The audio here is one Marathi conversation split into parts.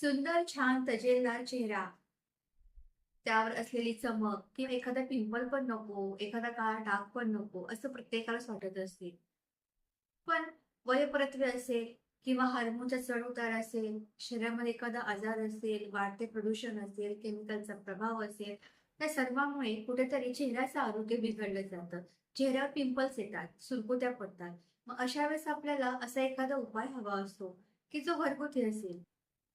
सुंदर छान तजेलदार चेहरा. त्यावर असलेली चमक किंवा एखादा पिंपल पण नको एखादा काळा डाग पण नको असं प्रत्येकालाच वाटत असते. पण वयपरत्वे असेल किंवा हार्मोनचा चढ उतार असेल शरीरामध्ये एखादा आजार असेल वाढते प्रदूषण असेल केमिकलचा प्रभाव असेल त्या सर्वांमुळे कुठेतरी चेहऱ्याचं आरोग्य बिघडलं जातं. चेहऱ्यावर पिंपल्स येतात सुरकुत्या पडतात. मग अशा वेळेस आपल्याला असा एखादा उपाय हवा असतो की जो घरगुती असेल.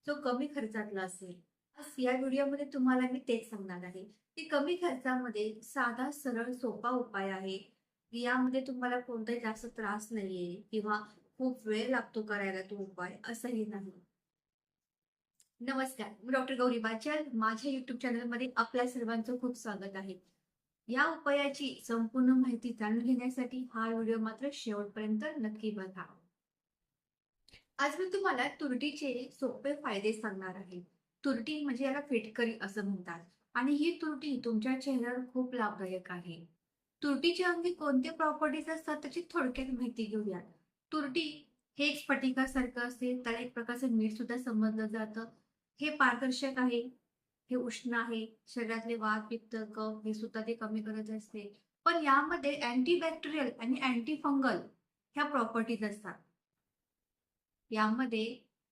जो कमी खर्चातला असेल. आज या व्हिडिओमध्ये तुम्हाला मी तेच सांगणार आहे की कमी खर्चामध्ये साधा सरळ सोपा उपाय आहे. यामध्ये तुम्हाला कोणताही जास्त त्रास नाहीये किंवा खूप वेळ लागतो करायला तो उपाय असंही नाही. नमस्कार मी डॉक्टर गौरी बाचल. माझ्या युट्यूब चॅनलमध्ये आपल्या सर्वांचं खूप स्वागत आहे. या उपायाची संपूर्ण माहिती जाणून घेण्यासाठी हा व्हिडिओ मात्र शेवटपर्यंत नक्की बघा. आज मी तुम्हाला तुरटीचे सोपे फायदे सांगणार आहे. तुरटी म्हणजे याला फिटकरी असं म्हणतात. आणि ही तुरटी तुमच्या चेहऱ्यावर खूप लाभदायक आहे. तुरटीच्या अंगी कोणते प्रॉपर्टीज असतात त्याची थोडक्यात माहिती घेऊया तुरटी हे एक स्फटिकासारखं असते त्याला एक प्रकारचं मीठ सुद्धा समजलं जातं. हे पारदर्शक आहे हे उष्ण आहे शरीरातले वात पित्त कफ हे सुद्धा ते कमी करत असते. पण यामध्ये अँटीबॅक्टेरियल आणि अँटी फंगल ह्या प्रॉपर्टीज असतात. यामध्ये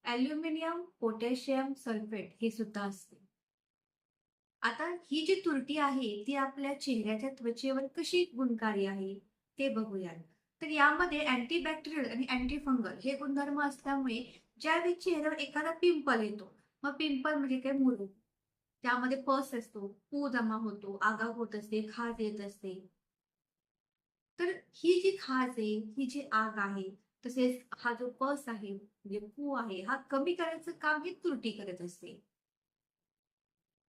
ॲल्युमिनियम पोटॅशियम सल्फेट हे सुद्धा असते. आता ही जी तुरटी आहे ती आपल्या चेहऱ्याच्या त्वचेवर कशी गुणकारी आहे ते बघूया तर यामध्ये अँटीबॅक्टेरियल आणि अँटी फंगल हे गुणधर्म असल्यामुळे ज्यावेळी चेहऱ्यावर एखादा पिंपल येतो मग पिंपल म्हणजे काय? मुरू. त्यामध्ये पस असतो पू जमा होतो आगाव होत असते खाज येत असते. तर ही जी खाज आहे ही जी आग आहे तसेच हा जो पस आहे म्हणजे पू आहे हा कमी करायचं काम ही तुरटी करत असते.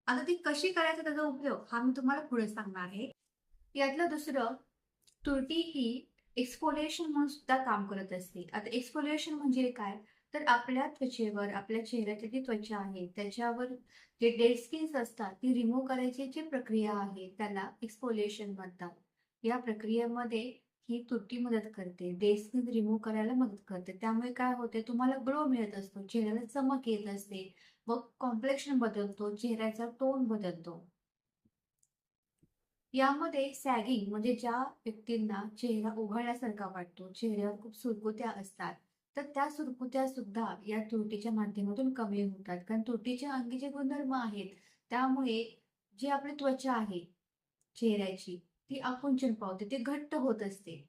आता ती कशी करायचा त्याचा उपयोग हा मी तुम्हाला पुढे सांगणार आहे. यातलं दुसरं तुरटी ही एक्सपोलेशन म्हणून सुद्धा काम करत असते. आता एक्सपोलेशन म्हणजे काय? तर आपल्या त्वचेवर आपल्या चेहऱ्याची जी त्वचा आहे त्याच्यावर जे डेड स्किन्स असतात ती रिमूव्ह करायची जी प्रक्रिया आहे त्याला एक्सपोलेशन म्हणतात. या प्रक्रियेमध्ये ही तुटी मदत करते. डेड रिमूव्ह करायला मदत करते. त्यामुळे काय होते? तुम्हाला ग्लो मिळत असतो. चेहऱ्याला चमक येत असते. व कॉम्प्लेक्शन बदलतो. चेहऱ्याचा टोन बदलतो. यामध्ये सॅगिंग म्हणजे ज्या व्यक्तींना चेहरा उघडल्यासारखा वाटतो चेहऱ्यावर खूप सुरकुत्या असतात तर त्या सुरकुत्या सुद्धा या तुरटीच्या माध्यमातून कमी होतात. कारण तुरटीच्या अंगी जे गुणधर्म आहेत त्यामुळे जी आपली त्वचा आहे चेहऱ्याची ती आकुंचन पावते ते घट्ट होत असते.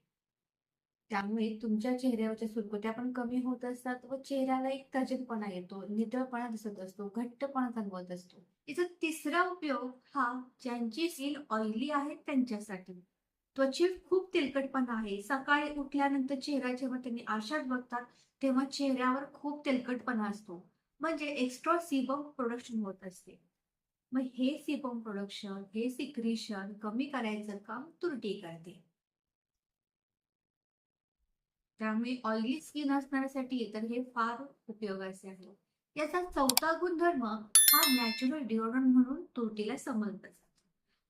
त्यामुळे तुमच्या चेहऱ्यावरच्या सुरकुत्या पण कमी होत असतात व चेहऱ्याला एक तजनपणा येतो नितळपणा दिसत असतो घट्टपणा जाणवत असतो. याचा तिसरा उपयोग हा ज्यांची स्किन ऑइली आहे त्यांच्यासाठी. त्वचेत खूप तेलकटपणा आहे. सकाळी उठल्यानंतर चेहरा जेव्हा त्यांनी आरशात बघतात तेव्हा चेहऱ्यावर खूप तेलकटपणा असतो. म्हणजे एक्स्ट्रा सीबम प्रोडक्शन होत असते. मग हे सिबम प्रोडक्शन हे सिक्रिशन कमी करायचं काम तुरटी करते. त्यामुळे ऑइली स्किन असणाऱ्यासाठी तर हे फार उपयोगाचे आहे. याचा चौथा गुणधर्म हा नॅचरल डिओड्रंट म्हणून तुरटीला समजला जातो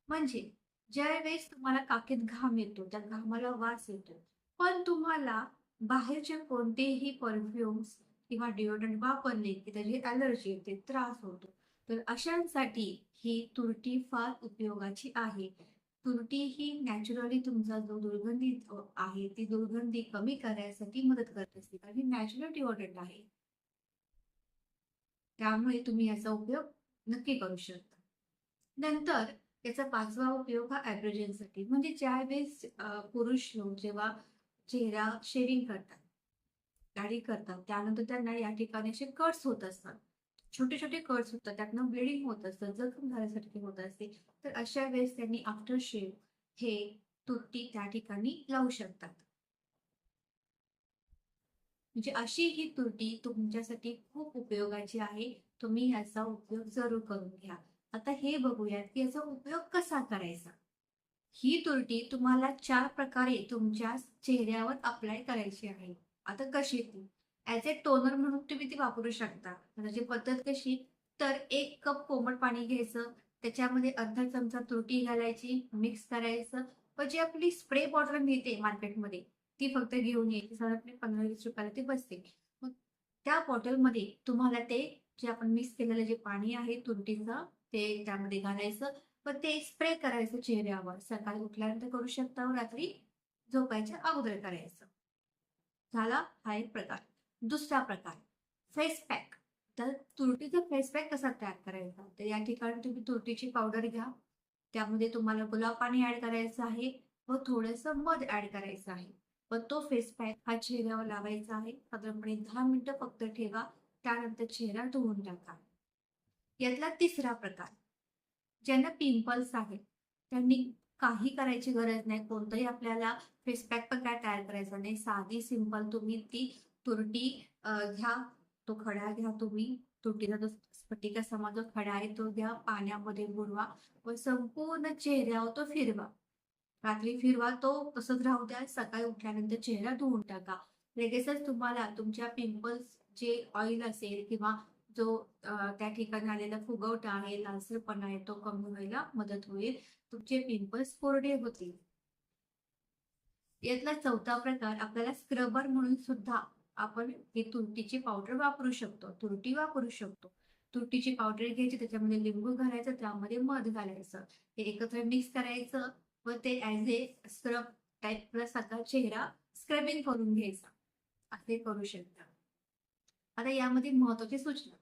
म्हणजे ज्या वेळेस तुम्हाला काकेत घाम येतो त्या घामाला वास येतो पण तुम्हाला बाहेरचे कोणतेही परफ्युम्स किंवा डिओड्रंट वापरले की त्याची अलर्जी येते त्रास होतो. तर अशांसाठी ही तुरटी फार उपयोगाची आहे. तुरटी ही नॅचरली तुमचा जो दुर्गंधी आहे ती दुर्गंधी कमी करण्यासाठी मदत करत असते. कारण ही नॅचरल डिओडंट आहे. त्यामुळे तुम्ही याचा उपयोग नक्की करू शकता. नंतर याचा पाचवा उपयोग हा ॲब्रोजनसाठी म्हणजे ज्यावेळेस पुरुष लोक जेव्हा चेहरा शेविंग करतात दाढी करतात त्यानंतर त्यांना या ठिकाणी असे कट्स होत असतात. छोटे छोटे कट्स होतात त्यातनं ब्लिडिंग होत असतं जखम झाल्यासारखी होत असते. तर अशा वेळेस त्यांनी आफ्टर शेव हे तुरटी त्या ठिकाणी लावू शकतात. म्हणजे अशी ही तुरटी तुमच्यासाठी खूप उपयोगाची आहे. तुम्ही याचा उपयोग जरूर करून घ्या. आता हे बघूयात की याचा उपयोग कसा करायचा? ही तुरटी तुम्हाला चार प्रकारे तुमच्या चेहऱ्यावर अप्लाय करायची आहे. आता कशी ती ॲज ए टोनर म्हणून तुम्ही ती वापरू शकता. म्हणजे त्याची पद्धत कशी तर एक कप कोमट पाणी घ्यायचं त्याच्यामध्ये अर्धा चमचा तुरटी घालायची मिक्स करायचं. पण जी आपली स्प्रे बॉटल मिळते मार्केटमध्ये ती फक्त घेऊन यायची. साधारण पंधरा वीस रुपयाला ती बसते. मग त्या बॉटलमध्ये तुम्हाला ते जे आपण मिक्स केलेलं जे पाणी आहे तुरटीचं ते त्यामध्ये घालायचं. व ते स्प्रे करायचं चेहऱ्यावर. सकाळी उठल्यानंतर करू शकता व रात्री झोपायच्या अगोदर करायचं. झाला हा एक प्रकार. दुसरा प्रकार फेस पॅक तर तुरटीचा फेस पॅक कसा तयार करायचा? तर या ठिकाणी तुम्ही तुरटीची पावडर घ्या. त्यामध्ये तुम्हाला गुलाब पाणी ऍड करायचं आहे व थोडंसं मध ऍड करायचं आहे. व तो फेस पॅक हा चेहऱ्यावर लावायचा आहे. साधारणपणे दहा मिनिटं फक्त ठेवा. त्यानंतर चेहरा धुवून टाका. यातला तिसरा प्रकार ज्यांना पिंपल्स आहेत त्यांनी काही करायची गरज नाही. कोणतंही आपल्याला फेस पॅक पण काय तयार करायचं नाही. साधी सिंपल तुम्ही ती तुरटी घ्या तो खडा घ्या तुम्ही. तुरटीचा जो स्फटिका जो खडा आहे तो घ्या पाण्यामध्ये बुडवा व संपूर्ण चेहऱ्यावर तो फिरवा. रात्री फिरवा तो तसंच राहू द्या. सकाळी उठल्यानंतर चेहरा धुवून टाका. लगेचच तुम्हाला तुमच्या पिंपल्स जे ऑइल असेल किंवा जो त्या ठिकाणी आलेला फुगवटा आहे लालसरपणा आहे तो कमी व्हायला मदत होईल. तुमचे पिंपल्स कोरडे होतील. यातला चौथा प्रकार आपल्याला स्क्रबर म्हणून सुद्धा आपण ही तुरटीची पावडर वापरू शकतो तुरटी वापरू शकतो. तुरटीची पावडर घ्यायची त्याच्यामध्ये लिंबू घालायचं त्यामध्ये मध घालायचं. हे एकत्र मिक्स करायचं व ते as a scrub type plus आता चेहरा स्क्रबिंग करून घ्यायचा. असे करू शकता. आता यामध्ये महत्वाची सूचना.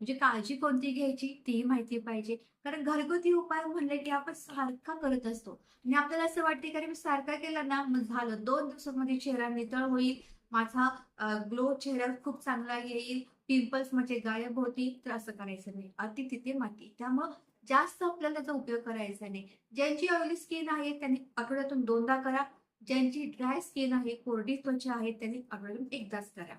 म्हणजे काळजी कोणती घ्यायची? ती माहिती पाहिजे. कारण घरगुती उपाय म्हणले की आपण सारखा करत असतो. आणि आपल्याला असं वाटते की मी सारखा केला ना मग झालं. दोन दिवसांमध्ये चेहरा नितळ होईल. माझा ग्लो चेहऱ्यावर खूप चांगला येईल पिंपल्स म्हणजे गायब होतील तर असं करायचं नाही. अति तिथे माती. त्यामुळं जास्त आपल्याला त्याचा उपयोग करायचा नाही. ज्यांची ऑइली स्किन आहे त्यांनी आठवड्यातून दोनदा करा. ज्यांची ड्राय स्किन आहे कोरडी त्वचा आहे त्यांनी आठवड्यातून एकदाच करा.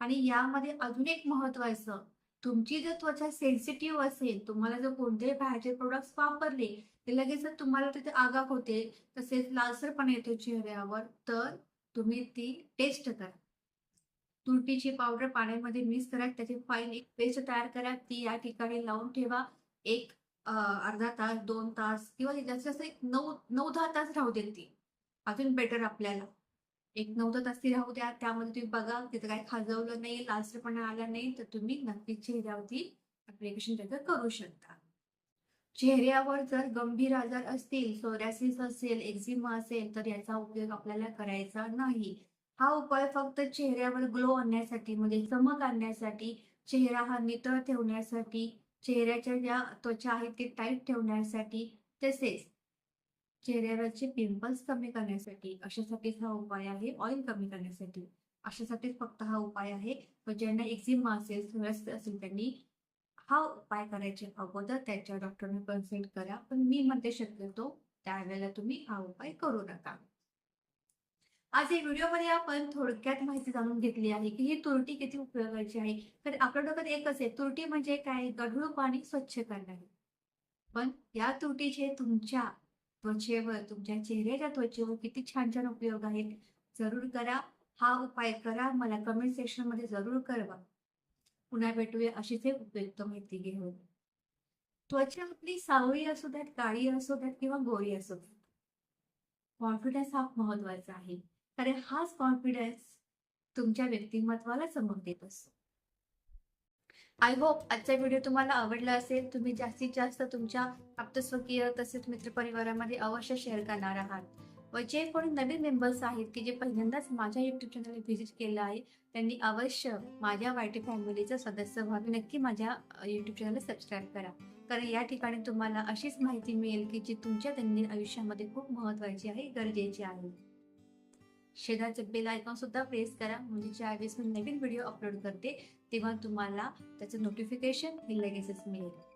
आणि यामध्ये अजून एक महत्वाचं तुमची जर त्वचा सेन्सिटिव्ह असेल तुम्हाला जर कोणतेही बाहेरचे प्रोडक्ट्स वापरले ते लगेच जर तुम्हाला तिथे आगाग होते. तसेच लालसरपणा येतो चेहऱ्यावर तर तुम्ही ती टेस्ट करा. तुरटीची पावडर पाण्यामध्ये मिक्स करा त्याची फाईन एक पेस्ट तयार करा. ती या ठिकाणी लावून ठेवा. एक अर्धा तास दोन तास किंवा जास्तीत जास्त एक नऊ नऊ दहा तास राहू देत ती. अजून बेटर आपल्याला. एक नऊ दहा तास ती राहू द्या. त्यामध्ये तुम्ही बघा तिथं काही खाजवलं नाही लालसरपणा आला नाही तर तुम्ही नक्कीच चेहऱ्यावरती अप्लिकेशन त्याचं करू शकता. चेहऱ्यावर जर गंभीर आजार असतील सोऱ्यासिस असेल एक्झिमा असेल तर याचा उपयोग आपल्याला करायचा नाही. हा उपाय फक्त चेहऱ्यावर ग्लो आणण्यासाठी म्हणजे चमक आणण्यासाठी चेहरा हा नितळ ठेवण्यासाठी चेहऱ्याच्या ज्या त्वचा आहेत ते टाईट ठेवण्यासाठी तसेच चेहऱ्यावरचे पिंपल्स कमी करण्यासाठी अशासाठीच हा उपाय आहे ऑइल कमी करण्यासाठी. अशासाठीच फक्त हा उपाय आहे. ज्यांना एक्झिमा असेल सोऱ्यासिस असेल त्यांनी हा उपाय करायच्या अगोदर त्याच्या डॉक्टरने कन्सल्ट करा. पण मी म्हणते शक्यतो त्यावेळेला तुम्ही हा उपाय करू नका. आज या व्हिडिओमध्ये आपण थोडक्यात माहिती जाणून घेतली आहे की ही तुरटी किती उपयोगाची आहे. तर आपल्या डोक्यात एकच आहे तुरटी म्हणजे काय? गढूळ पाणी स्वच्छ करणे. पण या तुरटीचे तुमच्या त्वचेवर तुमच्या चेहऱ्याच्या त्वचेवर किती छान छान उपयोग आहेत. जरूर करा. हा उपाय करा. मला कमेंट सेक्शनमध्ये जरूर कळवा. पुन्हा भेटूया अशीच एक उपयुक्त माहिती घेऊन. त्वचा आपली सावळी असू द्यात काळी असू द्यात किंवा गोरी असू द्यात. कॉन्फिडन्स हा महत्त्वाचा आहे. कारण हाच कॉन्फिडन्स तुमच्या व्यक्तिमत्वाला चमक देत असतो. आय होप आजचा व्हिडिओ तुम्हाला आवडला असेल. तुम्ही जास्तीत जास्त तुमच्या आप्तस्वकीय तसेच मित्रपरिवारामध्ये अवश्य शेअर करणार आहात. व जे कोणी नवीन मेंबर्स आहेत की जे पहिल्यांदाच माझ्या युट्यूब चॅनल व्हिजिट केलं आहे त्यांनी अवश्य माझ्या वाय टी फॅमिलीचं सदस्य व्हावे नक्की माझ्या युट्यूब चॅनलला सबस्क्राईब करा. कारण या ठिकाणी तुम्हाला अशीच माहिती मिळेल की जी तुमच्या दैनंदिन आयुष्यामध्ये खूप महत्वाची आहे गरजेची आहे. शेजारचे बेल आयकॉन सुद्धा प्रेस करा. म्हणजे ज्यावेळेस मी नवीन व्हिडिओ अपलोड करते तेव्हा तुम्हाला त्याचं नोटिफिकेशन हे लगेचच मिळेल.